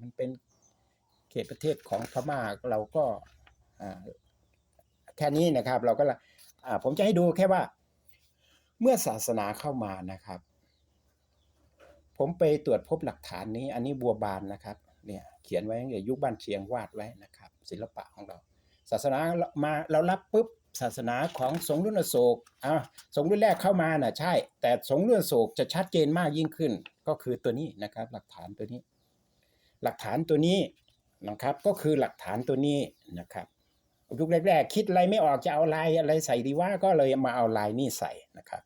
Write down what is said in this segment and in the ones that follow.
มันเป็นเขตประเทศของพม่าเราก็แค่นี้นะครับเราก็ละอ่าผมจะให้ดูแค่ว่า เมื่อศาสนาเข้ามานะครับ ผมไปตรวจพบหลักฐานนี้ อันนี้บัวบานนะครับเนี่ยเขียนไว้ตั้งแต่ยุคบ้านเชียงวาดไว้นะครับ ศิลปะของเรา ศาสนามาเรารับปุ๊บศาสนาของสงฆ์รุ่นโศกอ่าสงฆ์รุ่นแรกเข้ามาน่ะใช่ แต่สงฆ์รุ่นโศกจะชัดเจนมากยิ่งขึ้น ก็คือตัวนี้นะครับ หลักฐานตัวนี้ หลักฐานตัวนี้นะครับ ก็คือหลักฐานตัวนี้นะครับยุคแรกๆคิดอะไรไม่ออกจะเอาลายอะไรใส่ดีว่าก็เลยมาเอาลายนี่ใส่นะครับ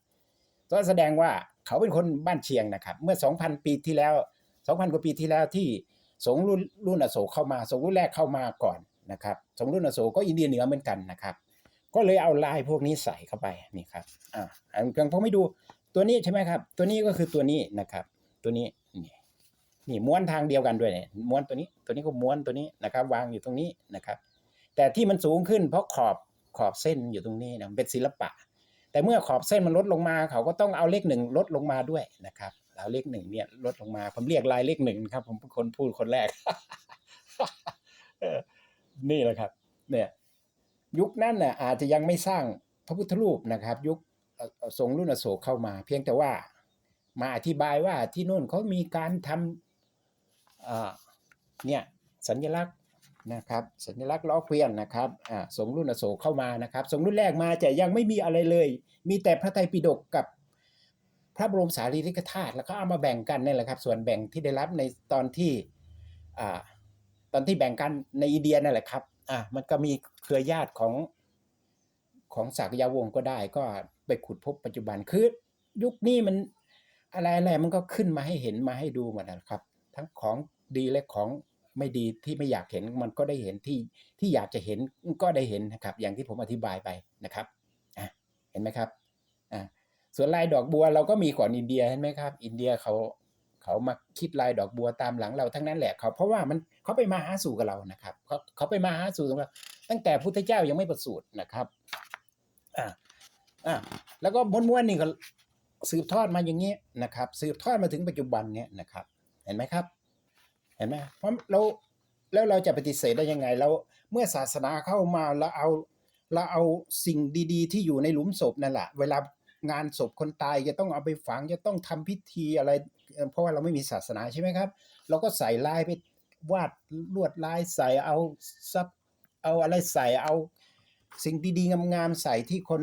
ก็แสดงว่าเขาเป็นคนบ้านเชียงนะครับ เมื่อ 2,000 ปีที่แล้ว 2,000 กว่าปีที่แล้วที่สงรุ่นรุ่นอโศกเข้ามา สงรุ่นแรกเข้ามาก่อนนะครับสงรุ่นอโศกก็อินเดียเหนือเหมือนกันนะครับ ก็เลยเอาลายพวกนี้ใส่เข้าไปนี่ครับอ่าอันกลางผมไม่ดูตัวนี้ใช่ไหมครับ ตัวนี้ก็คือตัวนี้นะครับ ตัวนี้ นี่ม้วนทางเดียวกันด้วยเนี่ยม้วนตัวนี้ตัวนี้ก็ม้วนตัวนี้นะครับ วางอยู่ตรงนี้นะครับ แต่ที่มันสูงขึ้นเพราะขอบขอบเส้นอยู่ตรงนี้นะเป็นศิลปะ แต่เมื่อขอบเส้นมันลดลงมา เขาก็ต้องเอาเลขหนึ่งลดลงมาด้วยนะครับเอาเลขหนึ่งเนี่ยลดลงมา ผมเรียกลายเลขหนึ่งครับ ผมเป็นคนพูดคนแรก นี่แหละครับ เนี่ย ยุคนั้นน่ะอาจจะยังไม่สร้างพระพุทธรูปนะครับ ยุคทรงรุ่นอโศกเข้ามา เพียงแต่ว่ามาอธิบายว่าที่นู่นเขามีการทำอ่า เนี่ยสัญลักษณ์นะครับ สัญลักษณ์ล้อเกวียนนะครับอ่าทรงรุ่นอโศกเข้ามานะครับทรงรุ่นแรกมาจะยังไม่มีอะไรเลย มีแต่พระไตรปิฎกกับพระบรมสารีริกธาตุแล้วก็เอามาแบ่งกันนี่แหละครับ ส่วนแบ่งที่ได้รับในตอนที่อ่าตอนที่แบ่งกันในอินเดียนั่นแหละครับอะมันก็มีเครือญาติของของศักยาวงก็ได้ก็ไปขุดพบปัจจุบันคือยุคนี้มันอะไรอะไรมันก็ขึ้นมาให้เห็นมาให้ดูหมดนะครับ ทั้งของ ดีและของไม่ดีที่ไม่อยากเห็นมันก็ได้เห็นที่ที่อยากจะเห็นก็ได้เห็นนะครับ อย่างที่ผมอธิบายไปนะครับเห็นไหมครับส่วนลายดอกบัวเราก็มีก่อนอินเดียเห็นไหมครับ อินเดียเขาเขามาคิดลายดอกบัวตามหลังเราทั้งนั้นแหละเขาเพราะว่ามันเขาไปมาหาสู่กับเรานะครับเขาเขาไปมาหาสู่กับเราตั้งแต่พุทธเจ้ายังไม่ประสูตินะครับอ่าอ่าแล้วก็ม้วนๆนี่ก็สืบทอดมาอย่างนี้นะครับ สืบทอดมาถึงปัจจุบันเนี่ยนะครับ เห็นไหมครับ เห็นไหมเพราะเราแล้วเราจะปฏิเสธได้ยังไงเราเมื่อศาสนาเข้ามาเราเอาเราเอาสิ่งดี ๆ ที่อยู่ในหลุมศพนั่นแหละเวลางานศพคนตายจะต้องเอาไปฝังจะต้องทำพิธีอะไรเอ่อเพราะว่าเราไม่มีศาสนาใช่ไหมครับ เราก็ใส่ลายไปวาดลวดลายใส่เอาซับเอาอะไรใส่เอา สิ่งดีๆงามๆใส่ที่คน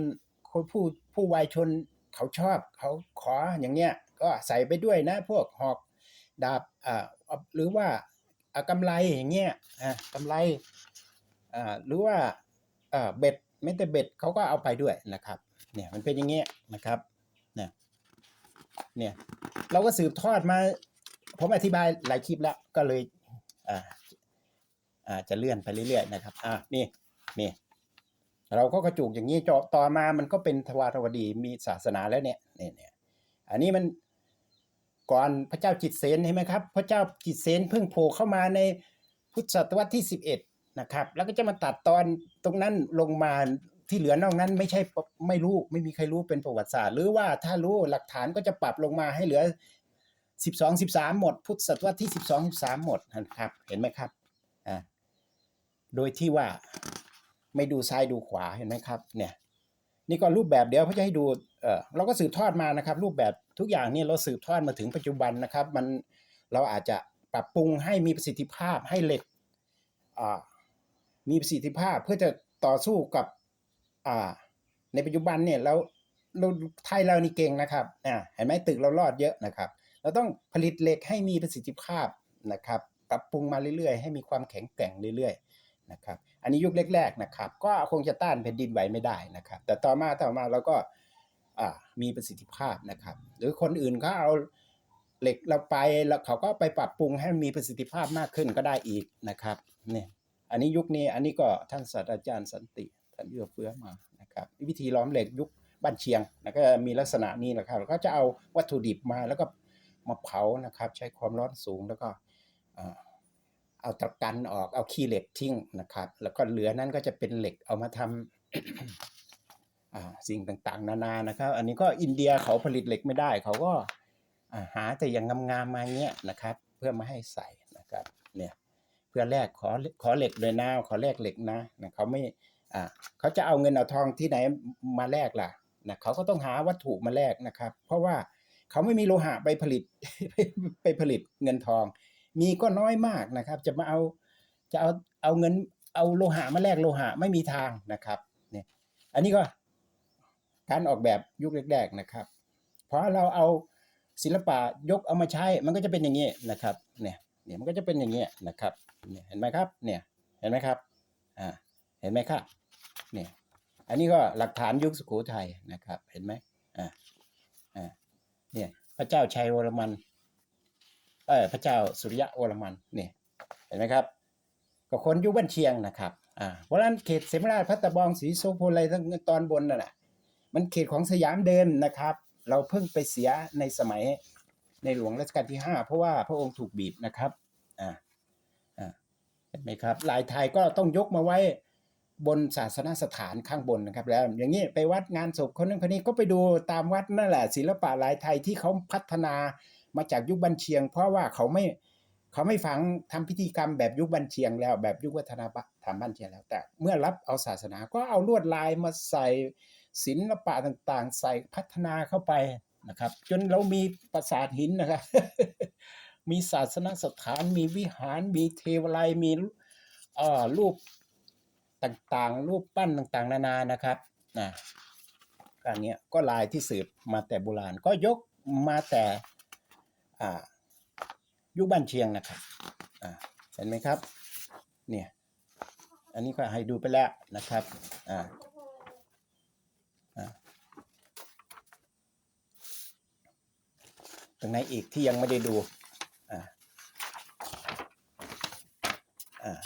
คนผู้ผู้วายชนเขาชอบเขาขออย่างเงี้ยก็ใส่ไปด้วยนะ พวกหอกดาบอ่า หรือว่าอ่ากำไรอย่างเงี้ยอ่ากำไรหรือว่าอ่าเบ็ดไม่แต่เบ็ดเขาก็เอาไปด้วยนะครับ เนี่ยมันเป็นอย่างเงี้ยนะครับเนี่ยเนี่ยเราก็สืบทอดมา ผมอธิบายหลายคลิปแล้วก็เลยอ่าอ่าจะเลื่อนไปเรื่อยๆนะครับอ่านี่นี่เราก็กระจุกอย่างนี้จอต่อมามันก็เป็นทวารวดีมีศาสนาแล้วเนี่ยเนี่ยเนี่ยอันนี้มัน ก่อนพระเจ้าจิตเสนเห็นไหมครับพระเจ้าจิตเสนเพิ่งโผล่เข้ามาในพุทธศตวรรษที่สิบเอ็ดนะครับ แล้วก็จะมาตัดตอนตรงนั้นลงมาที่เหลือนอกนั้นไม่ใช่ไม่รู้ไม่มีใครรู้เป็นประวัติศาสตร์ หรือว่าถ้ารู้หลักฐานก็จะปรับลงมาให้เหลือสิบสองสิบสามหมด พุทธศตวรรษที่สิบสองสิบสามหมดนะครับเห็นไหมครับอ่าโดยที่ว่าไม่ดูซ้ายดูขวาเห็นไหมครับเนี่ยนี่ก็รูปแบบเดียวเขาจะให้ดูเออเราก็สืบทอดมานะครับ รูปแบบ ทุกอย่างเนี่ยเราสืบทอดมาถึงปัจจุบันนะครับ มันเราอาจจะปรับปรุงให้มีประสิทธิภาพให้เหล็กมีประสิทธิภาพเพื่อจะต่อสู้กับในปัจจุบันเนี่ยเราเราไทยเรานี่เก่งนะครับเห็นไหมตึกเรารอดเยอะนะครับ เราต้องผลิตเหล็กให้มีประสิทธิภาพนะครับ ปรับปรุงมาเรื่อยๆ ให้มีความแข็งแกร่งเรื่อยๆนะครับ อันนี้ยุคแรกๆนะครับ ก็คงจะต้านแผ่นดินไหวไม่ได้นะครับ แต่ต่อมาต่อมาเราก็ มีประสิทธิภาพนะครับ หรือคนอื่นเขาเอาเหล็กเราไปแล้วเขาก็ไปปรับปรุงให้มีประสิทธิภาพมากขึ้นก็ได้อีกนะครับเนี่ยอันนี้ยุคนี้อันนี้ก็ท่านศาสตราจารย์สันติท่านเอื้อเฟื้อมานะครับ วิธีล้อมเหล็กยุคบ้านเชียงนะก็มีลักษณะนี้แหละครับก็จะเอาวัตถุดิบมาแล้วก็มาเผานะครับ ใช้ความร้อนสูงแล้วก็เอาตะกันออกเอาขี้เหล็กทิ้งนะครับ แล้วก็เหลือนั้นก็จะเป็นเหล็กเอามาทำอ่า สิ่งต่างๆ นานานะครับ อันนี้ก็อินเดียเขาผลิตเหล็กไม่ได้ เขาก็หาแต่อย่างงามๆมาเงี้ยนะครับ เพื่อมาให้ใส่นะครับเนี่ยเพื่อแลกขอขอเหล็กเลยนะขอแลกเหล็กนะนะเขาไม่อ่าเขาจะเอาเงินเอาทองที่ไหนมาแลกล่ะนะเขาก็ต้องหาวัตถุมาแลกนะครับ เพราะว่าเขาไม่มีโลหะไปผลิตไปผลิตเงินทอง มีก็น้อยมากนะครับ จะมาเอาจะเอาเอาเงินเอาโลหะมาแลกโลหะไม่มีทางนะครับเนี่ยอันนี้ก็ การออกแบบยุคแรกๆนะครับ เพราะเราเอาศิลปะยกเอามาใช้มันก็จะเป็นอย่างนี้นะครับเนี่ยเนี่ยมันก็จะเป็นอย่างนี้นะครับเนี่ยเห็นไหมครับเนี่ยเห็นไหมครับอ่าเห็นไหมครับเนี่ยอันนี้ก็หลักฐานยุคสุโขทัยนะครับ เห็นไหมอ่าอ่าเนี่ยพระเจ้าชัยวรมันเออพระเจ้าสุริยะวรมันเนี่ยเห็นไหมครับก็คนยุคบ้านเชียงนะครับอ่าเพราะฉะนั้นเขตเสมราชพัตตบองศรีโสพลอะไรทั้งตอนบนนั่นแหละ มันเขตของสยามเดินนะครับ เราเพิ่งไปเสียในสมัยในหลวงรัชกาลที่ 5 เพราะว่าพระองค์ถูกบีบนะครับอ่าอ่าเห็นไหมครับลายไทยก็ต้องยกมาไว้บนศาสนสถานข้างบนนะครับ แล้วอย่างนี้ไปวัดงานศพคนนั้นคนนี้ก็ไปดูตามวัดนั่นแหละ ศิลปะลายไทยที่เขาพัฒนามาจากยุคบันเชียง เพราะว่าเขาไม่เขาไม่ฝังทำพิธีกรรมแบบยุคบันเชียงแล้วแบบยุควัฒนธรรมบันเชียงแล้ว แต่เมื่อรับเอาศาสนาก็เอาลวดลายมาใส่ ศิลปะต่างๆ ใส่พัฒนาเข้าไปนะครับ จนเรามีปราสาทหินนะครับ มีศาสนสถานมีวิหารมีเทวไลยมีอ่อรูปต่างๆ รูปปั้นต่างๆ นานานะครับนะการนี้ก็ลายที่สืบมาแต่โบราณก็ยกมาแต่อ่ายุคบ้านเชียงนะครับเห็นไหมครับ เนี่ย อันนี้ก็ให้ดูไปแล้วนะครับอ่า ตรงไหนอีกที่ยังไม่ได้ดูอ่าอ่า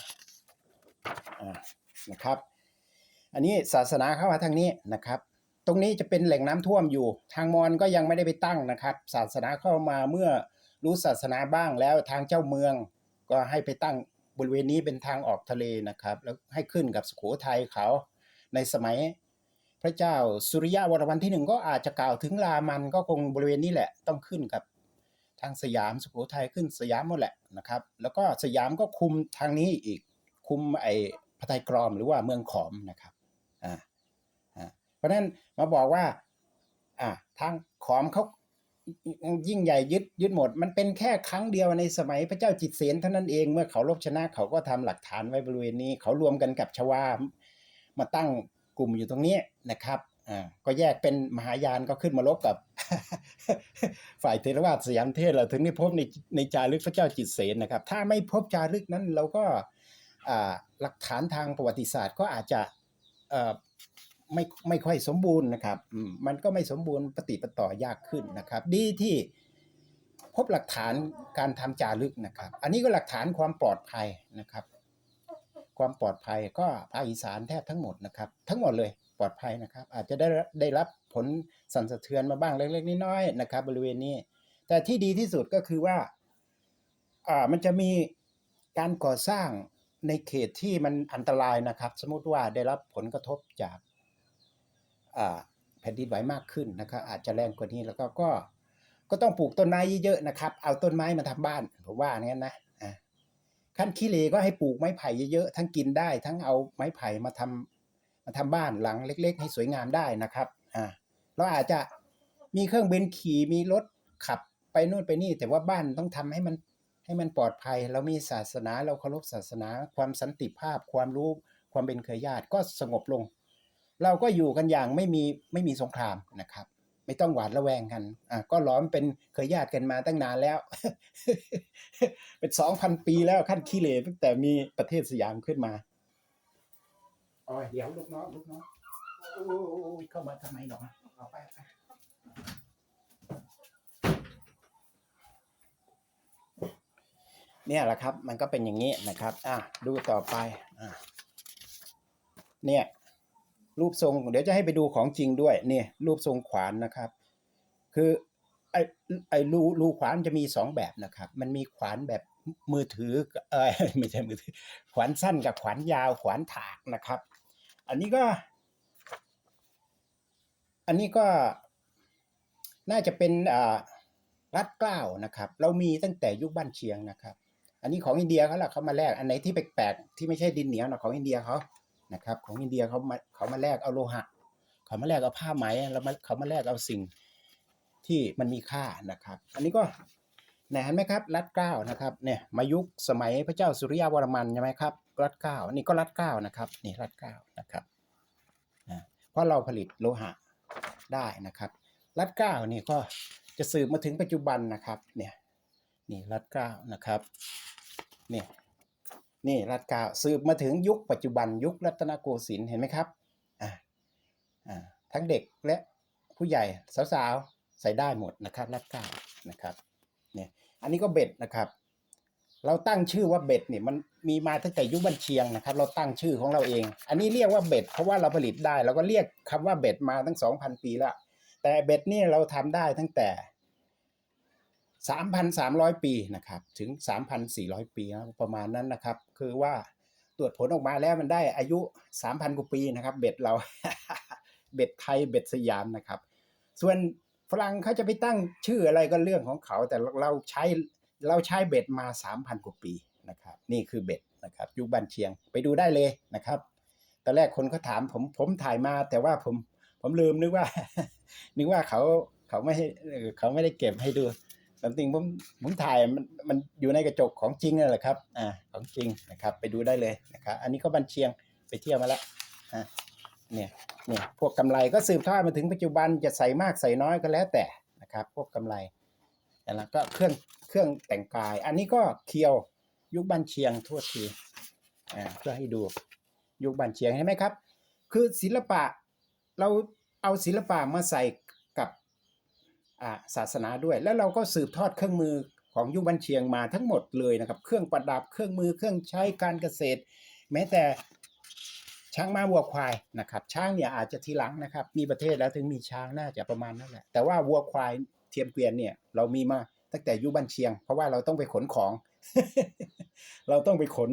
อ่านะครับ อันนี้ศาสนาเข้ามาทางนี้นะครับ ตรงนี้จะเป็นแหล่งน้ำท่วมอยู่ ทางมอญก็ยังไม่ได้ไปตั้งนะครับ ศาสนาเข้ามาเมื่อรู้ศาสนาบ้างแล้วทางเจ้าเมืองก็ให้ไปตั้งบริเวณนี้เป็นทางออกทะเลนะครับ แล้วให้ขึ้นกับสุโขทัยเขาในสมัย พระเจ้าสุริยะวรมันที่หนึ่งก็อาจจะกล่าวถึงรามันก็คงบริเวณนี้แหละต้องขึ้นกับทางสยามสุโขทัยขึ้นสยามหมดแหละนะครับ แล้วก็สยามก็คุมทางนี้อีกคุมไอ้พระไทยกรอมหรือว่าเมืองขอมนะครับอ่าอ่าเพราะฉะนั้นมาบอกว่าอ่าทางขอมเขายิ่งใหญ่ยึดยึดหมด มันเป็นแค่ครั้งเดียวในสมัยพระเจ้าจิตเสนเท่านั้นเองเมื่อเขาลบชนะเขาก็ทำหลักฐานไว้บริเวณนี้ เขารวมกันกับชวามาตั้ง กลุ่มอยู่ตรงนี้นะครับอ่าก็แยกเป็นมหายานก็ขึ้นมาลบกับ ฝ่ายเทรวาสสยามเทศเราถึงได้พบในในจารึกพระเจ้าจิตเสนนะครับ ถ้าไม่พบจารึกนั้นเราก็อ่าหลักฐานทางประวัติศาสตร์ก็อาจจะเอ่อไม่ไม่ค่อยสมบูรณ์นะครับอืมมันก็ไม่สมบูรณ์ปฏิปต่อยากขึ้นนะครับ ดีที่พบหลักฐานการทำจารึกนะครับ อันนี้ก็หลักฐานความปลอดภัยนะครับ ความปลอดภัยก็ภาคอีสานแทบทั้งหมดนะครับ ทั้งหมดเลยปลอดภัยนะครับ อาจจะได้ได้รับผลสั่นสะเทือนมาบ้างเล็กๆน้อยๆนะครับ บริเวณนี้ แต่ที่ดีที่สุดก็คือว่าอ่ามันจะมีการก่อสร้างในเขตที่มันอันตรายนะครับ สมมติว่าได้รับผลกระทบจากอ่าแผ่นดินไหวมากขึ้นนะครับ อาจจะแรงกว่านี้แล้วก็ก็ก็ต้องปลูกต้นไม้เยอะๆนะครับ เอาต้นไม้มาทำบ้านผมว่างนั้นนะ ขั้นขี้เหร่ก็ให้ปลูกไม้ไผ่เยอะๆ ทั้งกินได้ ทั้งเอาไม้ไผ่มาทำมาทำบ้านหลังเล็ก ๆ ให้สวยงามได้นะครับอ่าเราอาจจะมีเครื่องบินขี่มีรถขับไปนู่นไปนี่ แต่ว่าบ้านต้องทำให้มันให้มันปลอดภัย เรามีศาสนาเราเคารพศาสนา ความสันติภาพ ความรู้ความเป็นเครือญาติก็สงบลง เราก็อยู่กันอย่างไม่มีไม่มีสงครามนะครับ ไม่ต้องหวาดระแวงกันอะก็ล้อมเป็นเครือญาติกันมาตั้งนานแล้ว เป็นสองพันปีแล้วขั้นขี้เหร่ตั้งแต่มีประเทศสยามขึ้นมาโอ้ยเดี๋ยวลูกน้องลูกน้องโอ้ยเข้ามาทำไมหนอเอาไปไปเนี่ยแหละครับ มันก็เป็นอย่างนี้นะครับ อะดูต่อไป อะเนี่ย รูปทรงเดี๋ยวจะให้ไปดูของจริงด้วยเนี่ยรูปทรงขวานนะครับ คือไอ้ไอ้รูรูขวานจะมีสองแบบนะครับ มันมีขวานแบบมือถือเออไม่ใช่มือถือ ขวานสั้นกับขวานยาวขวานถากนะครับ อันนี้ก็ อันนี้ก็น่าจะเป็นอ่ารัดเกล้านะครับ เรามีตั้งแต่ยุคบ้านเชียงนะครับ อันนี้ของอินเดียเขาแหละเขามาแลกอันไหนที่แปลกๆที่ไม่ใช่ดินเหนียวนะของอินเดียเขา นะครับของอินเดียเขามาเขามาแลกเอาโลหะ เขามาแลกเอาผ้าไหมแล้วมาเขามาแลกเอาสิ่งที่มันมีค่านะครับ อันนี้ก็เนี่ยเห็นไหมครับรัดเก้านะครับเนี่ยมายุคสมัยพระเจ้าสุริยาวรมันใช่ไหมครับรัดเก้าอันนี้ก็รัดเก้านะครับนี่รัดเก้านะครับนะเพราะเราผลิตโลหะได้นะครับรัดเก้านี่ก็จะสืบมาถึงปัจจุบันนะครับเนี่ยนี่รัดเก้านะครับเนี่ย นี่รัดเกล้าสืบมาถึงยุคปัจจุบันยุครัตนโกสินทร์เห็นไหมครับอ่าอ่าทั้งเด็กและผู้ใหญ่สาวๆใส่ได้หมดนะครับรัดเกล้านะครับเนี่ยอันนี้ก็เบ็ดนะครับ เราตั้งชื่อว่าเบ็ดเนี่ยมันมีมาตั้งแต่ยุคบันเชียงนะครับ เราตั้งชื่อของเราเอง อันนี้เรียกว่าเบ็ดเพราะว่าเราผลิตได้เราก็เรียกคำว่าเบ็ดมาตั้ง 2,000 ปีแล้วแต่เบ็ดนี่เราทำได้ตั้งแต่ 3,300 ปีนะครับถึง 3,400 ปีนะประมาณนั้นนะครับ คือว่าตรวจผลออกมาแล้วมันได้อายุ 3,000 กว่าปีนะครับ เบ็ดเรา เบ็ดไทยเบ็ดสยามนะครับ ส่วนฝรั่งเขาจะไปตั้งชื่ออะไรก็เรื่องของเขา แต่เราใช้เราใช้เบ็ดมา 3,000 กว่าปีนะครับ นี่คือเบ็ดนะครับยุคบันเชียงไปดูได้เลยนะครับตอนแรกคนเขาถามผมผมถ่ายมา แต่ว่าผมผมลืมนึกว่า นึกว่าเขาเขาไม่ให้เอ่อเขาไม่ได้เก็บให้ดู แต่จริงผมผมถ่ายมันมันอยู่ในกระจกของจริงนั่นแหละครับอ่าของจริงนะครับ ไปดูได้เลยนะครับอันนี้ก็บันเชียงไปเที่ยวมาแล้วอะเนี่ยเนี่ยพวกกำไรก็สืบทอดมาถึงปัจจุบันจะใส่มากใส่น้อยก็แล้วแต่นะครับ พวกกำไรแล้วก็เครื่องเครื่องแต่งกาย อันนี้ก็เคียวยุคบันเชียงทั่วทีอ่าเพื่อให้ดูยุคบันเชียงเห็นไหมครับ คือศิลปะเราเอาศิลปะมาใส่กับอ่า ศาสนาด้วย แล้วเราก็สืบทอดเครื่องมือของยุคบันเชียงมาทั้งหมดเลยนะครับ เครื่องประดับเครื่องมือเครื่องใช้การเกษตร แม้แต่ช้างม้าวัวควายนะครับ ช้างเนี่ยอาจจะทีหลังนะครับ มีประเทศแล้วถึงมีช้างน่าจะประมาณนั่นแหละแต่ว่าวัวควายเทียมเกวียนเนี่ยเรามีมาตั้งแต่ยุคบันเชียง เพราะว่าเราต้องไปขนของ เราต้องไปขน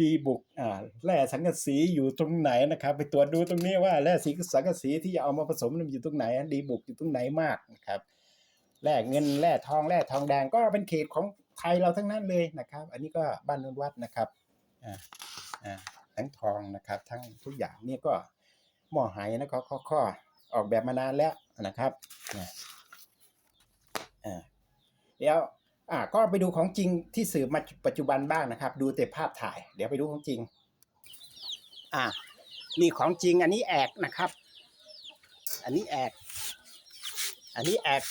ดีบุกอ่าแร่สังกะสีอยู่ตรงไหนนะครับ ไปตรวจดูตรงนี้ว่าแร่สีสังกะสีที่จะเอามาผสมมันอยู่ตรงไหนดีบุกอยู่ตรงไหนมากนะครับแร่เงินแร่ทองแร่ทองแดงก็เป็นเขตของไทยเราทั้งนั้นเลยนะครับ อันนี้ก็บ้านนนวัดนะครับอ่าอ่าทั้งทองนะครับ ทั้งทุกอย่างนี่ก็หม้อไหนะข้อข้อออกแบบมานานแล้วนะครับอ่าอ่าเดี๋ยว อ่าก็ไปดูของจริงที่สืบมาปัจจุบันบ้างนะครับ ดูแต่ภาพถ่าย เดี๋ยวไปดูของจริง อ่านี่ของจริงอันนี้แอกนะครับ อันนี้แอก อันนี้แอก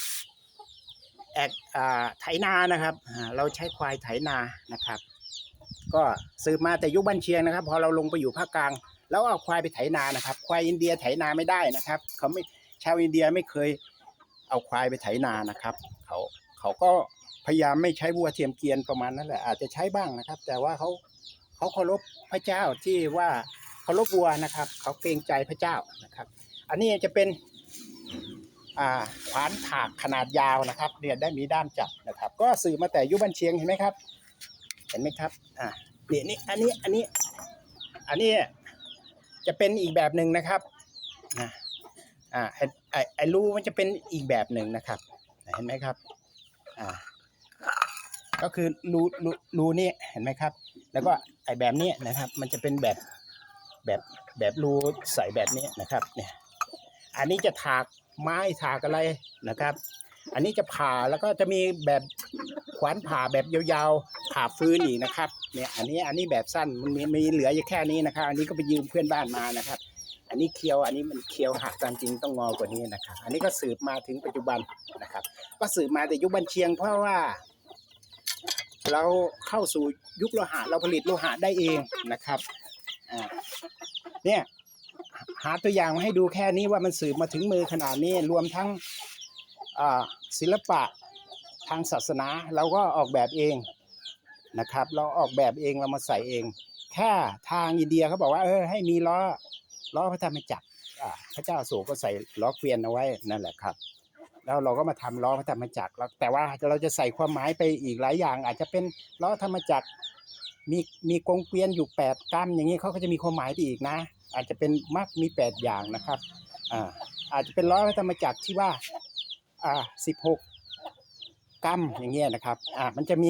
แอกอ่าไถนานะครับเราใช้ควายไถนานะครับ ก็สืบมาแต่ยุคบันเชียงนะครับ พอเราลงไปอยู่ภาคกลาง แล้วเอาควายไปไถนานะครับ ควายอินเดียไถนาไม่ได้นะครับ เขาไม่ชาวอินเดียไม่เคยเอาควายไปไถนานะครับ เขาเขาก็ พยายามไม่ใช้วัวเทียมเกียนประมาณนั้นแหละอาจจะใช้บ้างนะครับ แต่ว่าเขาเขาเคารพพระเจ้าที่ว่าเคารพวัวนะครับ เขาเกรงใจพระเจ้านะครับ อันนี้จะเป็นขวานถากขนาดยาวนะครับเนี่ยได้มีด้ามจับนะครับ ก็สื่อมาแต่ยุบันเชียงเห็นไหมครับ เห็นไหมครับอ่านี่นี่อันนี้อันนี้อันนี้จะเป็นอีกแบบหนึ่งนะครับนะอ่าไอไอไอรูมันจะเป็นอีกแบบหนึ่งนะครับ เห็นไหมครับอ่า ก็คือรูรูรูนี่เห็นไหมครับ แล้วก็ไอแบบนี้นะครับ มันจะเป็นแบบแบบแบบรูใส่แบบนี้นะครับเนี่ยอันนี้จะถากไม้ถากอะไรนะครับ อันนี้จะผ่าแล้วก็จะมีแบบขวานผ่าแบบยาวๆผ่าฟื้นอีกนะครับเนี่ยอันนี้อันนี้แบบสั้นมันมีมีเหลืออยู่แค่นี้นะครับ อันนี้ก็ไปยืมเพื่อนบ้านมานะครับ อันนี้เคียวอันนี้มันเคียวหักตามจริงต้องงอกว่านี้นะครับ อันนี้ก็สืบมาถึงปัจจุบันนะครับ ก็สืบมาแต่ยุคบันเชียงเพราะว่า เราเข้าสู่ยุคโลหะเราผลิตโลหะได้เองนะครับเนี่ยหาตัวอย่างมาให้ดูแค่นี้ว่ามันสืบมาถึงมือขนาดนี้รวมทั้งศิลปะทางศาสนาเราก็ออกแบบเองนะครับ เราออกแบบเองเรามาใส่เอง แค่ทางอินเดียเขาบอกว่าเออให้มีล้อล้อพระธรรมจักรพระเจ้าโศกก็ใส่ล้อเกวียนเอาไว้นั่นแหละครับ แล้วเราก็มาทำล้อพระธรรมจักรแล้วแต่ว่าเราจะใส่ความหมายไปอีกหลายอย่าง อาจจะเป็นล้อธรรมจักรมีมีกงเกวียนอยู่แปดกรัมอย่างนี้เขาก็จะมีความหมายไปอีกนะ อาจจะเป็นมักมีแปดอย่างนะครับอ่าอาจจะเป็นล้อพระธรรมจักรที่ว่าอ่าสิบหกกรัมอย่างเงี้ยนะครับอ่ามันจะมี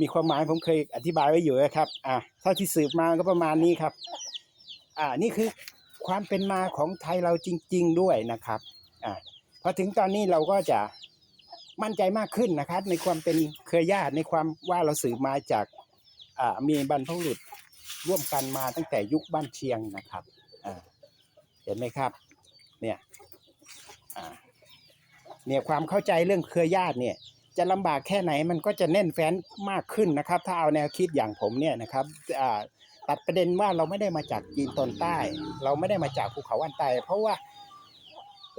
มีความหมายผมเคยอธิบายไว้อยู่นะครับอ่าเท่าที่สืบมาก็ประมาณนี้ครับอ่านี่คือความเป็นมาของไทยเราจริง ๆ ด้วยนะครับ พอถึงตอนนี้เราก็จะมั่นใจมากขึ้นนะครับ ในความเป็นเครือญาติในความว่าเราสืบมาจากมีบรรพบุรุษร่วมกันมาตั้งแต่ยุคบ้านเชียงนะครับเห็นไหมครับ เนี่ยเนี่ยความเข้าใจเรื่องเครือญาติเนี่ย จะลำบากแค่ไหนมันก็จะแน่นแฟ้นมากขึ้นนะครับ ถ้าเอาแนวคิดอย่างผมเนี่ยนะครับตัดประเด็นว่าเราไม่ได้มาจากจีนตอนใต้ เราไม่ได้มาจากภูเขาอันใต้เพราะว่า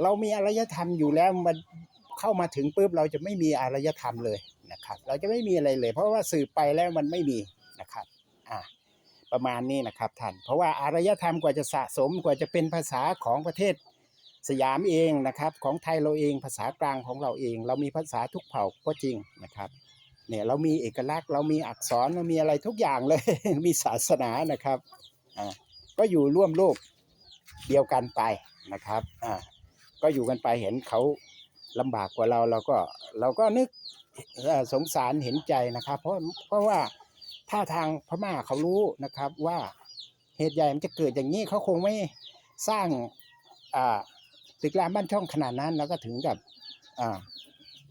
เรามีอารยธรรมอยู่แล้วมันเข้ามาถึงปุ๊บเราจะไม่มีอารยธรรมเลยนะครับ เราจะไม่มีอะไรเลย เพราะว่าสืบไปแล้วมันไม่มีนะครับอ่าประมาณนี้นะครับท่าน เพราะว่าอารยธรรมกว่าจะสะสมกว่าจะเป็นภาษาของประเทศสยามเองนะครับ ของไทยเราเองภาษากลางของเราเอง เรามีภาษาทุกเผ่าก็จริงนะครับเนี่ยเรามีเอกลักษณ์เรามีอักษรเรามีอะไรทุกอย่างเลย มีศาสนานะครับอ่าก็อยู่ร่วมโลกเดียวกันไปนะครับอ่า ก็อยู่กันไปเห็นเขาลำบากกว่าเราเราก็เราก็นึกสงสารเห็นใจนะครับ เพราะเพราะว่าถ้าทางพม่าเขารู้นะครับว่าเหตุใหญ่มันจะเกิดอย่างนี้เขาคงไม่สร้างตึกรามบ้านช่องขนาดนั้น แล้วก็ถึงกับ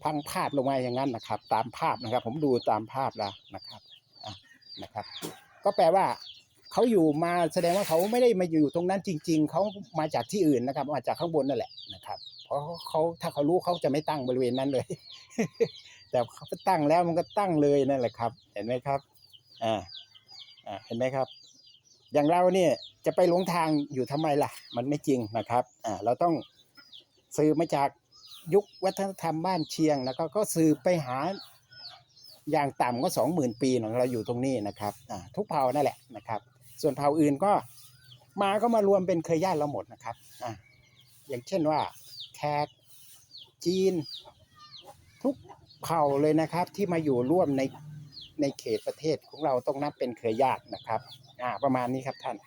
พังภาพลงมาอย่างนั้นนะครับ ตามภาพนะครับ ผมดูตามภาพแล้วนะครับะนะครับ ก็แปลว่า เขาอยู่มาแสดงว่าเขาไม่ได้มาอยู่ตรงนั้นจริง ๆ เขามาจากที่อื่นนะครับ มาจากข้างบนนั่นแหละนะครับ เพราะเขาถ้าเขารู้เขาจะไม่ตั้งบริเวณนั้นเลย แต่เขาตั้งแล้วมันก็ตั้งเลยนั่นแหละครับ เห็นไหมครับอ่าอ่าเห็นไหมครับ อย่างเราเนี่ยจะไปหลงทางอยู่ทำไมล่ะ มันไม่จริงนะครับอ่าเราต้องสืบมาจากยุควัฒนธรรมบ้านเชียงแล้วก็ก็สืบไปหาอย่างต่ำก็สองหมื่นปีของเราอยู่ตรงนี้นะครับอ่าทุกเผ่านั่นแหละนะครับ ส่วนเผ่าอื่นก็มาก็มารวมเป็นเครือญาติเราหมดนะครับอ่าอย่างเช่นว่าแขกจีน ทุกเผ่าเลยนะครับ ที่มาอยู่ร่วมในในเขตประเทศของเราต้องนับเป็นเครือญาตินะครับอ่าประมาณนี้ครับท่าน